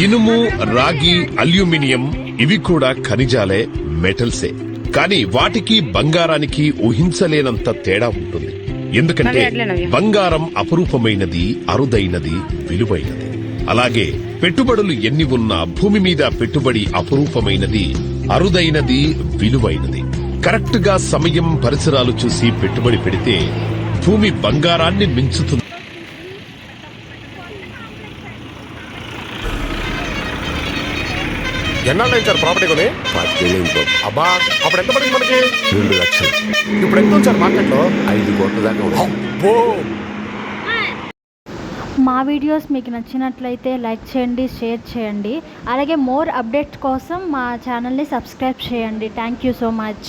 ఇనుము రాగి అల్యూమినియం ఇవి కూడా ఖనిజాలే మెటల్సే. కానీ వాటికి బంగారానికి ఊహించలేనంత తేడా ఉంటుంది. ఎందుకంటే. బంగారం అపురూపమైనది అరుదైనది విలువైనది. అలాగే పెట్టుబడులు ఎన్ని ఉన్నా భూమి మీద పెట్టుబడి అపురూపమైనది అరుదైనది విలువైనది. కరెక్ట్గా సమయం పరిసరాలు చూసి పెట్టుబడి పెడితే భూమి బంగారాన్ని మించుతుంది. ఎన్నాళ్ళు అయింది సార్ ప్రాపర్టీ కొని అబ్బా అప్పుడు ఎంత పడింది మనకి? రెండు లక్షలు. ఇప్పుడు ఎంత ఉంది సార్ మార్కెట్లో? ఐదు కోట్ల దాకా అబ్బో! మా వీడియోస్ మీకు నచ్చినట్లయితే లైక్ చేయండి షేర్ చేయండి. అలాగే మోర్ అప్డేట్స్ కోసం మా ఛానల్ని సబ్స్క్రైబ్ చేయండి. Thank you so much.